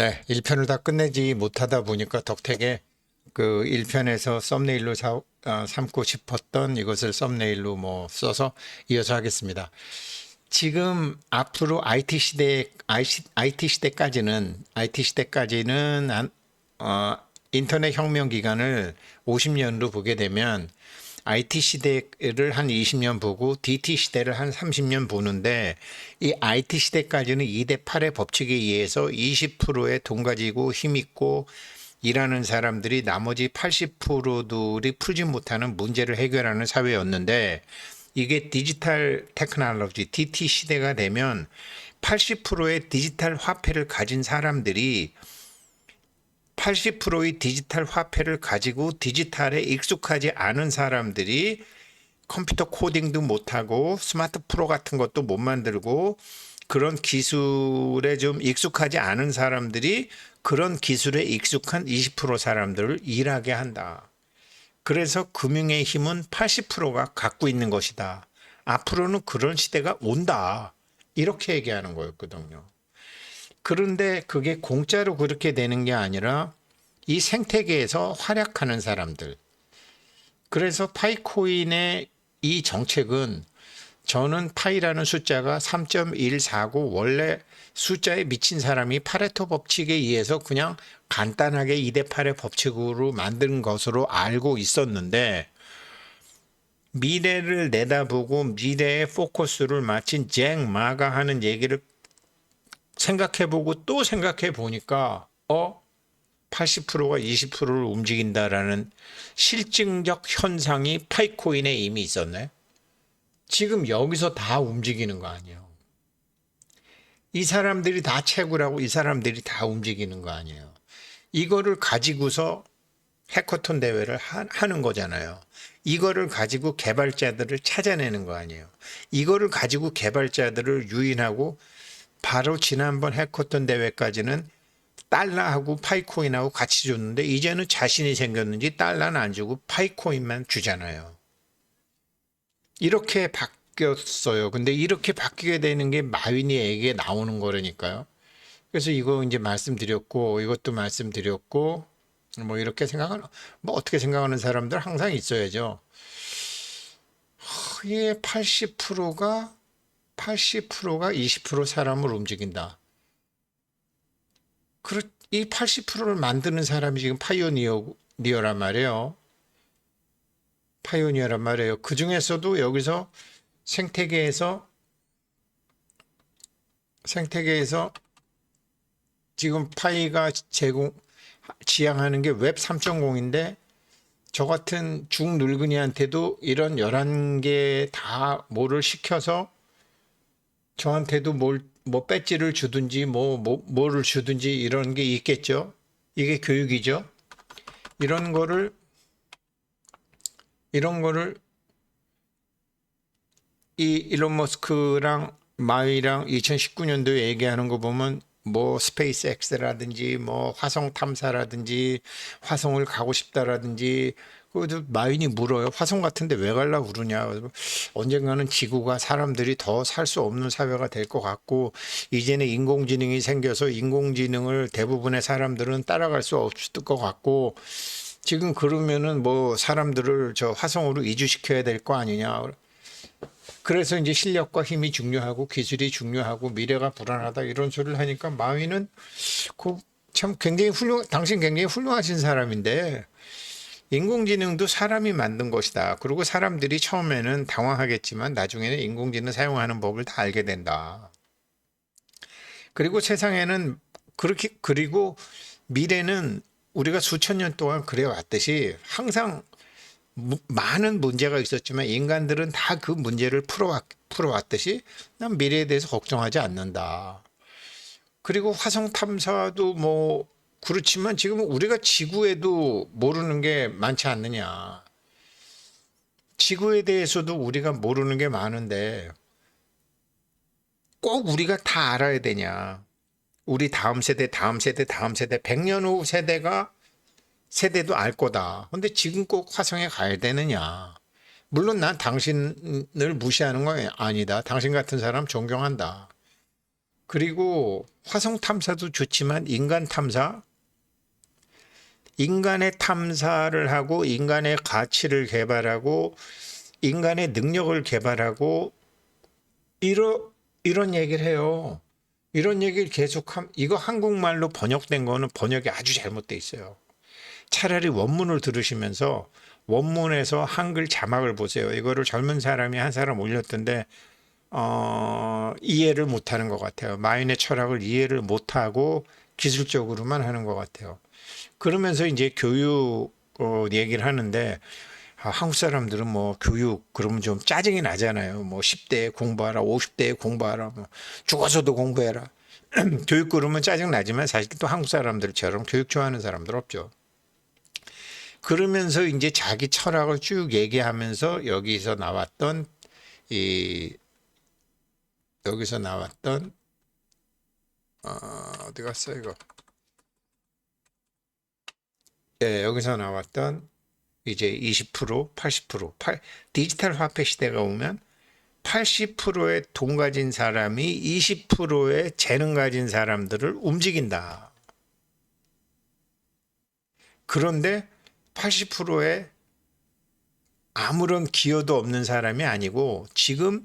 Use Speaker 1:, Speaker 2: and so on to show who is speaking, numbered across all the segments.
Speaker 1: 네, 1편을 다 끝내지 못하다 보니까 덕택에 그 1편에서 썸네일로 사- 아, 삼고 싶었던 이것을 썸네일로 뭐 써서 이어서 하겠습니다. 지금 앞으로 IT 시대 IT 시대까지는 IT 시대까지는 한, 어, 인터넷 혁명 기간을 50년으로 보게 되면 IT 시대를 한 20년 보고 DT 시대를 한 30년 보는데 이 IT 시대까지는 2대 8의 법칙에 의해서 20%의 돈 가지고 힘 있고 일하는 사람들이 나머지 80%들이 풀지 못하는 문제를 해결하는 사회였는데 이게 디지털 테크놀로지 DT 시대가 되면 80%의 디지털 화폐를 가진 사람들이 80%의 디지털 화폐를 가지고 디지털에 익숙하지 않은 사람들이 컴퓨터 코딩도 못하고 스마트 프로 같은 것도 못 만들고 그런 기술에 좀 익숙하지 않은 사람들이 그런 기술에 익숙한 20% 사람들을 일하게 한다. 그래서 금융의 힘은 80%가 갖고 있는 것이다. 앞으로는 그런 시대가 온다. 이렇게 얘기하는 거였거든요. 그런데 그게 공짜로 그렇게 되는 게 아니라 이 생태계에서 활약하는 사람들. 그래서 파이코인의 이 정책은 저는 파이라는 숫자가 3.149 원래 숫자에 미친 사람이 파레토 법칙에 의해서 그냥 간단하게 2대 8의 법칙으로 만든 것으로 알고 있었는데 미래를 내다보고 미래의 포커스를 맞춘 잭 마가 하는 얘기를 생각해보고 또 생각해 보니까 어 80%가 20%를 움직인다라는 실증적 현상이 파이코인에 이미 있었네. 지금 여기서 다 움직이는 거 아니에요. 이 사람들이 다 채굴하고 이 사람들이 다 움직이는 거 아니에요. 이거를 가지고서 해커톤 대회를 하, 하는 거잖아요. 이거를 가지고 개발자들을 찾아내는 거 아니에요. 이거를 가지고 개발자들을 유인하고 바로 지난번 해커톤 대회까지는 달러하고 파이코인하고 같이 줬는데 이제는 자신이 생겼는지 달러는 안 주고 파이코인만 주잖아요. 이렇게 바뀌었어요. 근데 이렇게 바뀌게 되는 게 마윈이에게 나오는 거라니까요. 그래서 이거 이제 말씀드렸고 이것도 말씀드렸고 뭐 이렇게 생각하는 뭐 어떻게 생각하는 사람들 항상 있어야죠. 이게 80%가 80%가 20% 사람을 움직인다. 이 80%를 만드는 사람이 지금 파이오니어란 말이에요. 파이오니어란 말이에요. 그 중에서도 여기서 생태계에서 생태계에서 지금 파이가 제공 지향하는 게 웹 3.0인데 저 같은 중늙은이한테도 이런 11개 다 뭐를 시켜서 저한테도 뭘, 뭐 배지를 주든지 뭐, 뭐 뭐를 주든지 이런 게 있겠죠. 이게 교육이죠. 이런 거를 이런 거를 이 일론 머스크랑 마위랑 2019년도에 얘기하는 거 보면 뭐 스페이스 X라든지 뭐 화성 탐사라든지 화성을 가고 싶다라든지 그것도 마윈이 물어요. 화성 같은데 왜 갈라 그러냐. 언젠가는 지구가 사람들이 더 살 수 없는 사회가 될 것 같고 이제는 인공지능이 생겨서 인공지능을 대부분의 사람들은 따라갈 수 없을 것 같고 지금 그러면은 뭐 사람들을 저 화성으로 이주시켜야 될 거 아니냐. 그래서 이제 실력과 힘이 중요하고 기술이 중요하고 미래가 불안하다 이런 소리를 하니까 마위는 그참 굉장히 훌륭 당신 굉장히 훌륭하신 사람인데 인공지능도 사람이 만든 것이다. 그리고 사람들이 처음에는 당황하겠지만 나중에는 인공지능 사용하는 법을 다 알게 된다. 그리고 세상에는 그렇게 그리고 미래는 우리가 수천 년 동안 그래 왔듯이 항상 무, 많은 문제가 있었지만 인간들은 다 그 문제를 풀어왔, 풀어왔듯이 난 미래에 대해서 걱정하지 않는다. 그리고 화성 탐사도 뭐 그렇지만 지금 우리가 지구에도 모르는 게 많지 않느냐. 지구에 대해서도 우리가 모르는 게 많은데 꼭 우리가 다 알아야 되냐. 우리 다음 세대, 다음 세대, 다음 세대, 100년 후 세대가 세대도 알 거다. 근데 지금 꼭 화성에 가야 되느냐. 물론 난 당신을 무시하는 건 아니다. 당신 같은 사람 존경한다. 그리고 화성 탐사도 좋지만 인간 탐사 인간의 탐사를 하고 인간의 가치를 개발하고 인간의 능력을 개발하고 이러 이런 얘기를 해요. 이런 얘기를 계속함 이거 한국말로 번역된 거는 번역이 아주 잘못돼 있어요. 차라리 원문을 들으시면서 원문에서 한글 자막을 보세요. 이거를 젊은 사람이 한 사람 올렸던데 어, 이해를 못하는 것 같아요. 마인의 철학을 이해를 못하고 기술적으로만 하는 것 같아요. 그러면서 이제 교육 어, 얘기를 하는데 아, 한국 사람들은 뭐 교육 그러면 좀 짜증이 나잖아요. 뭐 10대에 공부하라, 50대에 공부하라, 뭐 죽어서도 공부해라. 교육 그러면 짜증 나지만 사실 또 한국 사람들처럼 교육 좋아하는 사람들 없죠. 그러면서 이제 자기 철학을 쭉 얘기하면서 여기서 나왔던 이 여기서 나왔던 어, 어디 갔어 이거? 예, 여기서 나왔던 이제 20%, 80%, 8, 디지털 화폐 시대가 오면 80%의 돈 가진 사람이 20%의 재능 가진 사람들을 움직인다. 그런데 80%의 아무런 기여도 없는 사람이 아니고 지금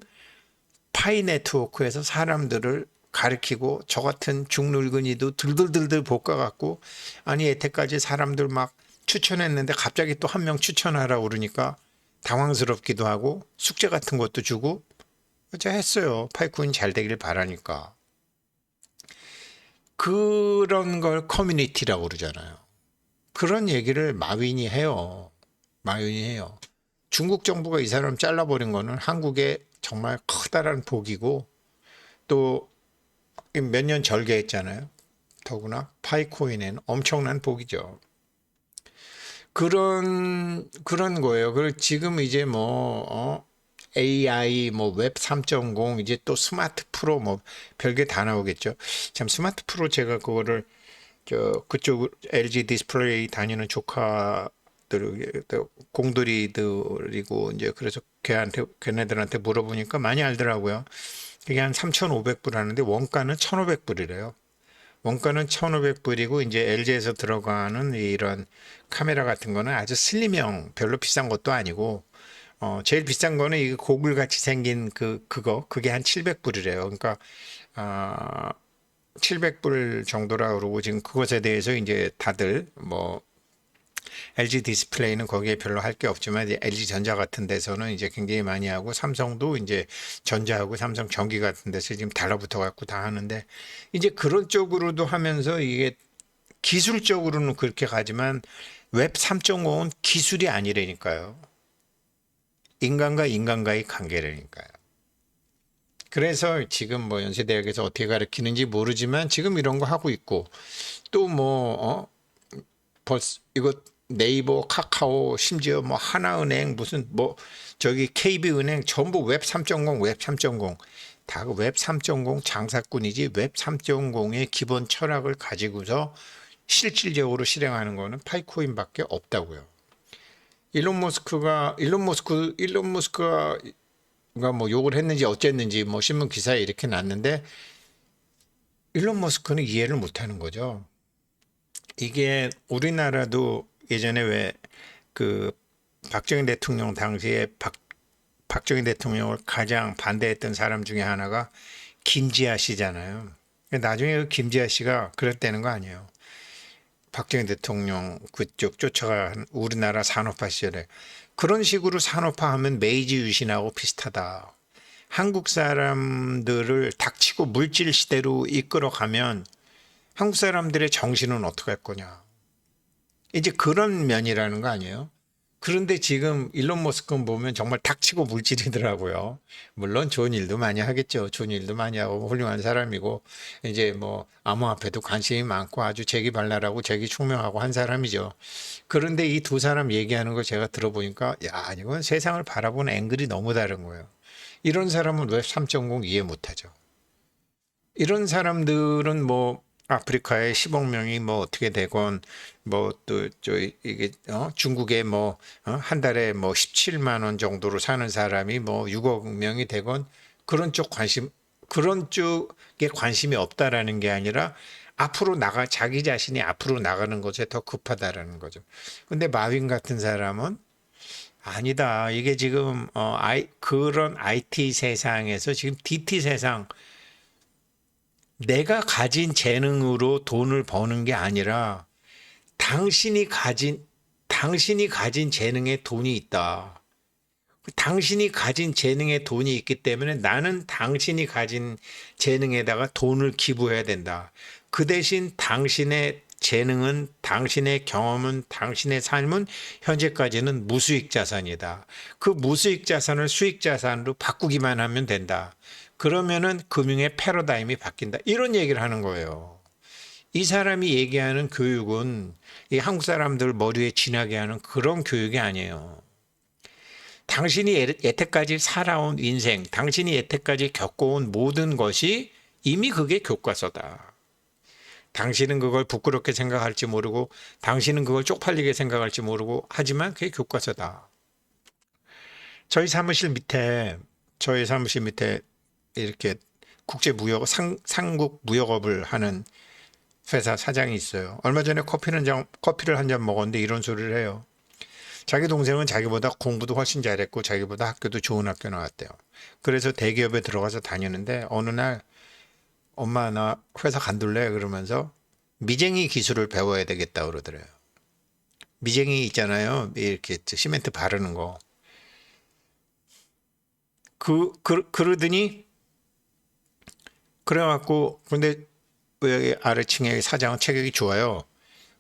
Speaker 1: 파이 네트워크에서 사람들을 가르치고 저 같은 중늙은이도 들들들들 볶아갖고 아니 여태까지 사람들 막 추천했는데 갑자기 또 한 명 추천하라 그러니까 당황스럽기도 하고 숙제 같은 것도 주고 어째 했어요. 파이코인 잘 되길 바라니까. 그런 걸 커뮤니티라고 그러잖아요. 그런 얘기를 마윈이 해요. 마윈이 해요. 중국 정부가 이 사람 잘라버린 거는 한국에 정말 커다란 복이고 또 몇 년 절개했잖아요. 더구나 파이코인은 엄청난 복이죠. 그런 그런 거예요. 그리고 지금 이제 뭐 어, AI 뭐 웹 3.0 이제 또 스마트 프로 뭐 별게 다 나오겠죠. 참 스마트 프로 제가 그거를 저 그쪽 LG 디스플레이 다니는 조카들 또 공들이들이고 이제 그래서 걔한테 걔네들한테 물어보니까 많이 알더라고요. 그게 한 3,500불 하는데 원가는 1,500불이래요. 원가는 1,500불이고 이제 LG에서 들어가는 이런 카메라 같은 거는 아주 슬림형 별로 비싼 것도 아니고 어 제일 비싼 거는 이 고글 같이 생긴 그 그거 그게 한 700불이래요. 그러니까 아 700불 정도라 그러고 지금 그것에 대해서 이제 다들 뭐 LG 디스플레이는 거기에 별로 할 게 없지만 이제 LG 전자 같은 데서는 이제 굉장히 많이 하고 삼성도 이제 전자하고 삼성 전기 같은 데서 지금 달라붙어 갖고 다 하는데 이제 그런 쪽으로도 하면서 이게 기술적으로는 그렇게 가지만 웹 3.5는 기술이 아니라니까요. 인간과 인간과의 관계라니까요. 그래서 지금 뭐 연세대학에서 어떻게 가르치는지 모르지만 지금 이런 거 하고 있고 또뭐 어? 벌써 이거 네이버, 카카오, 심지어 뭐 하나은행 무슨 뭐 저기 KB은행 전부 웹 3.0, 웹 3.0. 다 웹 3.0 장사꾼이지 웹 3.0의 기본 철학을 가지고서 실질적으로 실행하는 거는 파이코인밖에 없다고요. 일론 머스크가 일론 머스크 일론 머스크가 뭐 욕을 했는지 어쨌는지 뭐 신문 기사에 이렇게 났는데 일론 머스크는 이해를 못 하는 거죠. 이게 우리나라도 예전에 왜 그 박정희 대통령 당시에 박 박정희 대통령을 가장 반대했던 사람 중에 하나가 김지아 씨잖아요. 나중에 그 김지아 씨가 그랬다는 거 아니에요. 박정희 대통령 그쪽 쫓아간 우리나라 산업화 시절에 그런 식으로 산업화하면 메이지 유신하고 비슷하다. 한국 사람들을 닥치고 물질 시대로 이끌어가면 한국 사람들의 정신은 어떻게 할 거냐. 이제 그런 면이라는 거 아니에요? 그런데 지금 일론 머스크 보면 정말 닥치고 물질이더라고요. 물론 좋은 일도 많이 하겠죠. 좋은 일도 많이 하고 훌륭한 사람이고 이제 뭐 암호화폐도 관심이 많고 아주 재기발랄하고 재기충명하고 한 사람이죠. 그런데 이 두 사람 얘기하는 거 제가 들어보니까 야 이건 세상을 바라보는 앵글이 너무 다른 거예요. 이런 사람은 왜 3.0 이해 못하죠. 이런 사람들은 뭐 아프리카에 10억 명이 뭐 어떻게 되건 뭐 또 저 이게 어 중국에 뭐한 달에 뭐 17만 원 정도로 사는 사람이 뭐 6억 명이 되건 그런 쪽 관심 그런 쪽에 관심이 없다라는 게 아니라 앞으로 나가 자기 자신이 앞으로 나가는 것에 더 급하다라는 거죠. 근데 마윈 같은 사람은 아니다. 이게 지금 어 아이 그런 IT 세상에서 지금 DT 세상 내가 가진 재능으로 돈을 버는 게 아니라 당신이 가진 당신이 가진 재능에 돈이 있다. 당신이 가진 재능에 돈이 있기 때문에 나는 당신이 가진 재능에다가 돈을 기부해야 된다. 그 대신 당신의 재능은 당신의 경험은 당신의 삶은 현재까지는 무수익 자산이다. 그 무수익 자산을 수익 자산으로 바꾸기만 하면 된다. 그러면은 금융의 패러다임이 바뀐다. 이런 얘기를 하는 거예요. 이 사람이 얘기하는 교육은 이 한국 사람들 머리에 지나게 하는 그런 교육이 아니에요. 당신이 예- 여태까지 살아온 인생, 당신이 여태까지 겪어온 모든 것이 이미 그게 교과서다. 당신은 그걸 부끄럽게 생각할지 모르고, 당신은 그걸 쪽팔리게 생각할지 모르고, 하지만 그게 교과서다. 저희 사무실 밑에, 저희 사무실 밑에 이렇게 국제 무역, 상, 상국 무역업을 하는 회사 사장이 있어요. 얼마 전에 커피는 장, 커피를 한 잔 먹었는데 이런 소리를 해요. 자기 동생은 자기보다 공부도 훨씬 잘했고 자기보다 학교도 좋은 학교 나왔대요. 그래서 대기업에 들어가서 다니는데 어느 날 엄마 나 회사 간둘래 그러면서 미쟁이 기술을 배워야 되겠다 그러더래요. 미쟁이 있잖아요. 이렇게 시멘트 바르는 거. 그, 그 그러더니 그래갖고 근데 여기 아래층에 사장은 체격이 좋아요.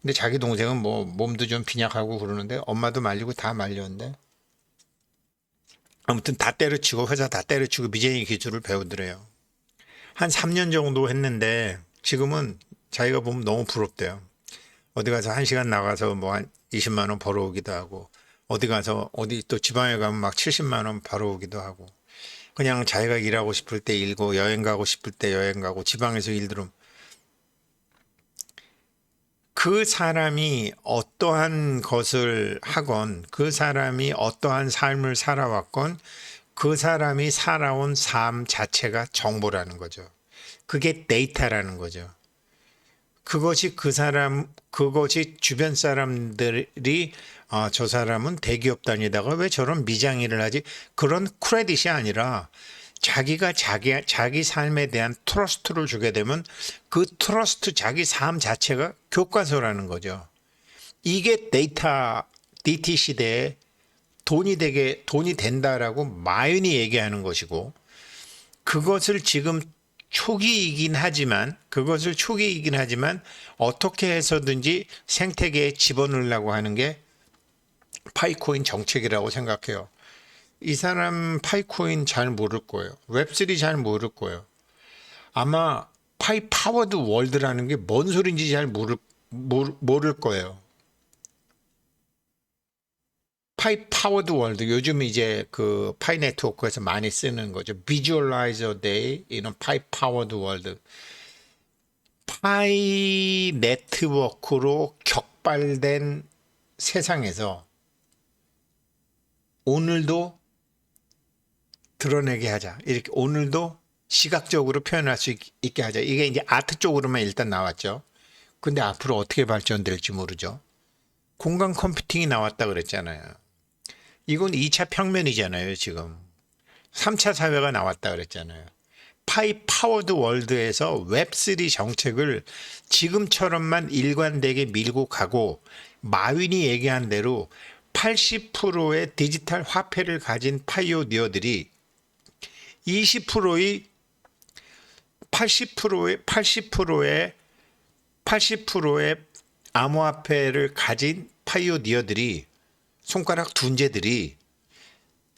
Speaker 1: 근데 자기 동생은 뭐 몸도 좀 빈약하고 그러는데 엄마도 말리고 다 말렸는데 아무튼 다 때려치고 회사 다 때려치고 미쟁이 기술을 배우더래요. 한 3년 정도 했는데 지금은 자기가 보면 너무 부럽대요. 어디 가서 한 시간 나가서 뭐 한 20만 원 벌어오기도 하고 어디 가서 어디 또 지방에 가면 막 70만 원 벌어오기도 하고 그냥 자기가 일하고 싶을 때 일고 여행 가고 싶을 때 여행 가고 지방에서 일 들으면 그 사람이 어떠한 것을 하건 그 사람이 어떠한 삶을 살아왔건 그 사람이 살아온 삶 자체가 정보라는 거죠. 그게 데이터라는 거죠. 그것이 그 사람, 그것이 주변 사람들이 아, 저 사람은 대기업 다니다가 왜 저런 미장일을 하지? 그런 크레딧이 아니라 자기가 자기 자기 삶에 대한 트러스트를 주게 되면 그 트러스트 자기 삶 자체가 교과서라는 거죠. 이게 데이터 DT 시대에 돈이 되게 돈이 된다라고 마윤이 얘기하는 것이고 그것을 지금 초기이긴 하지만 그것을 초기이긴 하지만 어떻게 해서든지 생태계에 집어넣으려고 하는 게 파이코인 정책이라고 생각해요. 이 사람 파이코인 잘 모를 거예요. 웹3 잘 모를 거예요. 아마 파이 파워드 월드라는 게 뭔 소린지 잘 모를, 모를, 모를 거예요. 파이 파워드 월드 요즘 이제 그 파이 네트워크에서 많이 쓰는 거죠. Visualizer Day 이런 파이 파워드 월드. 파이 네트워크로 격발된 세상에서 오늘도 드러내게 하자. 이렇게 오늘도 시각적으로 표현할 수 있, 있게 하자. 이게 이제 아트 쪽으로만 일단 나왔죠. 근데 앞으로 어떻게 발전될지 모르죠. 공간 컴퓨팅이 나왔다 그랬잖아요. 이건 2차 평면이잖아요, 지금. 3차 사회가 나왔다 그랬잖아요. 파이 파워드 월드에서 웹3 정책을 지금처럼만 일관되게 밀고 가고 마윈이 얘기한 대로 80%의 디지털 화폐를 가진 파이오니어들이 20%의 80%의 80%의 80%의 암호화폐를 가진 파이오니어들이 손가락 둔재들이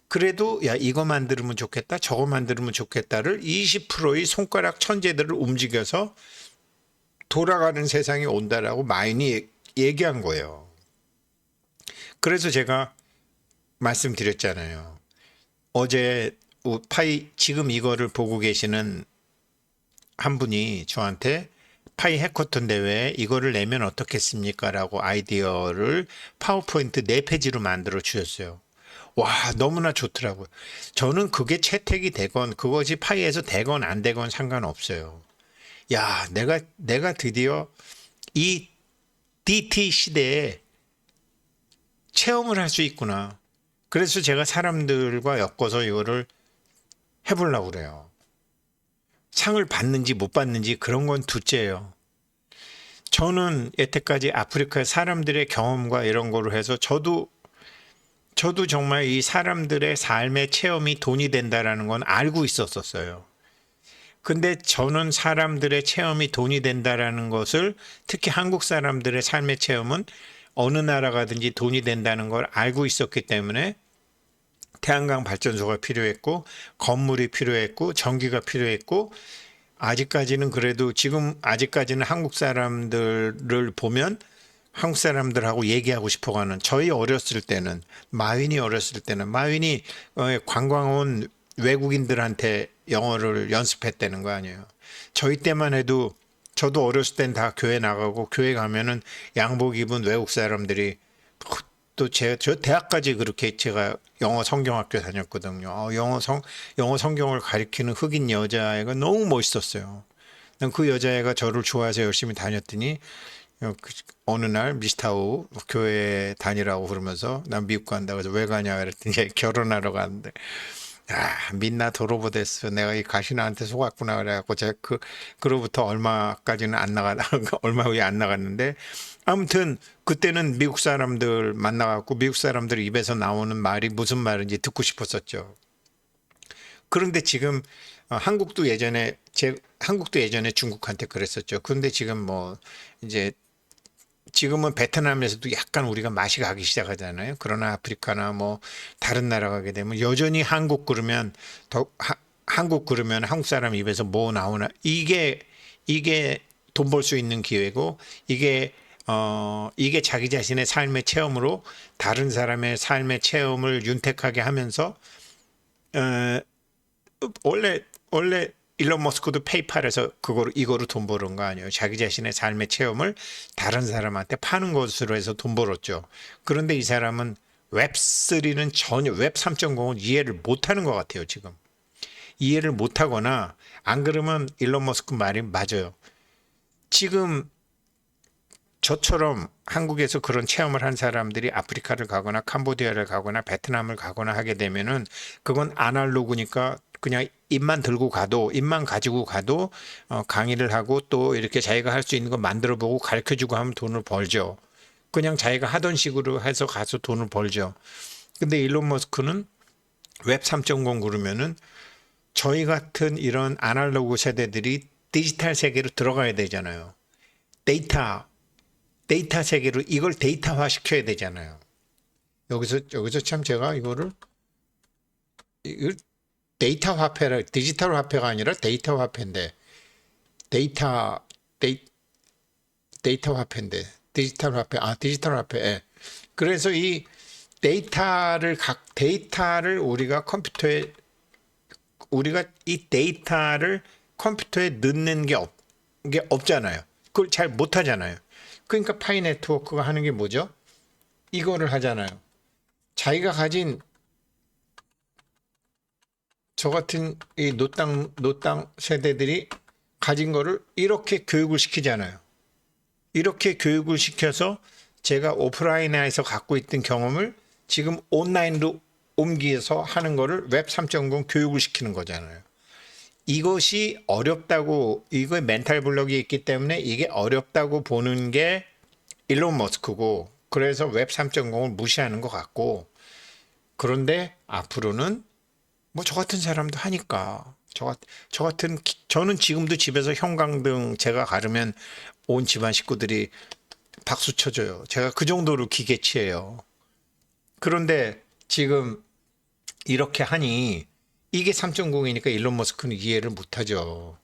Speaker 1: 그래도 야 이거 만들면 좋겠다 저거 만들면 좋겠다를 20%의 손가락 천재들을 움직여서 돌아가는 세상이 온다라고 마인이 얘기한 거예요. 그래서 제가 말씀드렸잖아요. 어제 파이 지금 이거를 보고 계시는 한 분이 저한테 파이 해커톤 대회에 이거를 내면 어떻겠습니까? 라고 아이디어를 파워포인트 4페이지로 만들어 주셨어요. 와 너무나 좋더라고요. 저는 그게 채택이 되건 그것이 파이에서 되건 안 되건 상관없어요. 야 내가 내가 드디어 이 DT 시대에 체험을 할 수 있구나. 그래서 제가 사람들과 엮어서 이거를 해보려고 그래요. 상을 받는지 못 받는지 그런 건 둘째예요. 저는 여태까지 아프리카 사람들의 경험과 이런 거로 해서 저도 저도 정말 이 사람들의 삶의 체험이 돈이 된다라는 건 알고 있었었어요. 근데 저는 사람들의 체험이 돈이 된다라는 것을 특히 한국 사람들의 삶의 체험은 어느 나라 가든지 돈이 된다는 걸 알고 있었기 때문에 태양광 발전소가 필요했고 건물이 필요했고 전기가 필요했고 아직까지는 그래도 지금 아직까지는 한국 사람들을 보면 한국 사람들하고 얘기하고 싶어가는 저희 어렸을 때는 마윈이 어렸을 때는 마윈이 어, 관광 온 외국인들한테 영어를 연습했다는 거 아니에요. 저희 때만 해도 저도 어렸을 땐 다 교회 나가고 교회 가면은 양복 입은 외국 사람들이 또 제 저 대학까지 그렇게 제가 영어 성경학교 다녔거든요. 어, 영어 성 영어 성경을 가리키는 흑인 여자애가 너무 멋있었어요. 난그 여자애가 저를 좋아해서 열심히 다녔더니 어, 그 어느 날 미스타우 교회 다니라고 그러면서 난 미국 간다 그래서 왜 가냐 그랬더니 결혼하러 가는데 야 민나 도로보데스 내가 이 가시나한테 속았구나 그래갖고 제가 그 그로부터 얼마까지는 안 나가 얼마 후에 안 나갔는데 아무튼 그때는 미국 사람들 만나갖고 미국 사람들 입에서 나오는 말이 무슨 말인지 듣고 싶었었죠. 그런데 지금 어, 한국도 예전에 제 한국도 예전에 중국한테 그랬었죠. 그런데 지금 뭐 이제 지금은 베트남에서도 약간 우리가 맛이 가기 시작하잖아요. 그러나 아프리카나 뭐 다른 나라 가게 되면 여전히 한국 그러면 더 하, 한국 그러면 한국 사람 입에서 뭐 나오나 이게 이게 돈 벌 수 있는 기회고 이게 어 이게 자기 자신의 삶의 체험으로 다른 사람의 삶의 체험을 윤택하게 하면서 어 원래 원래 일론 머스크도 페이팔에서 그거로 이거로 돈 버는 거 아니에요. 자기 자신의 삶의 체험을 다른 사람한테 파는 것으로 해서 돈 벌었죠. 그런데 이 사람은 웹3는 전혀 웹 3.0은 이해를 못 하는 것 같아요, 지금. 이해를 못 하거나 안 그러면 일론 머스크 말이 맞아요. 지금 저처럼 한국에서 그런 체험을 한 사람들이 아프리카를 가거나 캄보디아를 가거나 베트남을 가거나 하게 되면은 그건 아날로그니까 그냥 입만 들고 가도 입만 가지고 가도 어, 강의를 하고 또 이렇게 자기가 할 수 있는 거 만들어 보고 가르쳐 주고 하면 돈을 벌죠. 그냥 자기가 하던 식으로 해서 가서 돈을 벌죠. 근데 일론 머스크는 웹 3.0 그러면은 저희 같은 이런 아날로그 세대들이 디지털 세계로 들어가야 되잖아요. 데이터 데이터 세계로 이걸 데이터화 시켜야 되잖아요. 여기서 여기서 참 제가 이거를 이걸 데이터 화폐라 디지털 화폐가 아니라 데이터 화폐인데 데이터 데이, 데이터 화폐인데 디지털 화폐 아 디지털 화폐 예. 그래서 이 데이터를 각 데이터를 우리가 컴퓨터에 우리가 이 데이터를 컴퓨터에 넣는 게, 없, 게 없잖아요. 그걸 잘 못하잖아요. 그러니까 파이 네트워크가 하는 게 뭐죠? 이거를 하잖아요. 자기가 가진 저 같은 이 노땅 노땅 세대들이 가진 거를 이렇게 교육을 시키잖아요. 이렇게 교육을 시켜서 제가 오프라인에서 갖고 있던 경험을 지금 온라인으로 옮기서 하는 거를 웹 3.0 교육을 시키는 거잖아요. 이것이 어렵다고 이거 멘탈 블록이 있기 때문에 이게 어렵다고 보는 게 일론 머스크고 그래서 웹 3.0을 무시하는 것 같고 그런데 앞으로는 뭐 저 같은 사람도 하니까 저, 같, 저 같은 기- 저는 지금도 집에서 형광등 제가 가르면 온 집안 식구들이 박수 쳐줘요. 제가 그 정도로 기계치예요. 그런데 지금 이렇게 하니 이게 3.0이니까 일론 머스크는 이해를 못하죠.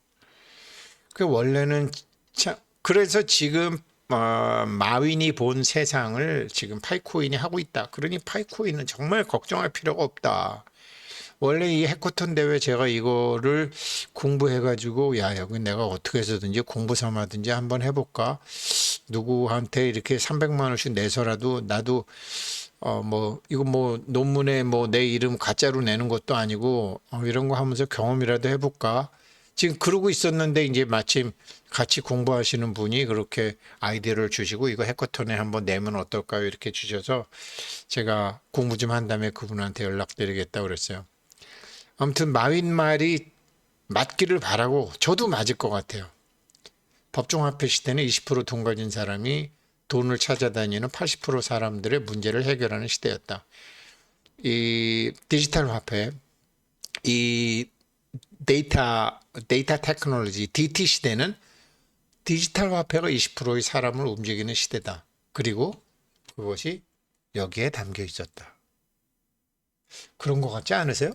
Speaker 1: 그 원래는 참 그래서 지금 어, 마윈이 본 세상을 지금 파이코인이 하고 있다. 그러니 파이코인은 정말 걱정할 필요가 없다. 원래 이 해커톤 대회 제가 이거를 공부해가지고 야 여기 내가 어떻게 해서든지 공부 삼아든지 한번 해볼까 누구한테 이렇게 300만 원씩 내서라도 나도 어 뭐 이거 뭐 논문에 뭐 내 이름 가짜로 내는 것도 아니고 어, 이런 거 하면서 경험이라도 해볼까? 지금 그러고 있었는데 이제 마침 같이 공부하시는 분이 그렇게 아이디어를 주시고 이거 해커톤에 한번 내면 어떨까요? 이렇게 주셔서 제가 공부 좀 한 다음에 그분한테 연락드리겠다 그랬어요. 아무튼 마윈 말이 맞기를 바라고 저도 맞을 것 같아요. 법정화폐 시대는 20%돈 가진 사람이 돈을 찾아다니는 80% 사람들의 문제를 해결하는 시대였다. 이 디지털 화폐, 이 데이터 데이터 테크놀로지 DT 시대는 디지털 화폐가 20%의 사람을 움직이는 시대다. 그리고 그것이 여기에 담겨 있었다. 그런 것 같지 않으세요?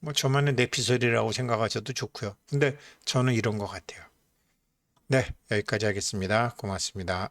Speaker 1: 뭐 저만의 내피소리라고 생각하셔도 좋고요. 근데 저는 이런 것 같아요. 네, 여기까지 하겠습니다. 고맙습니다.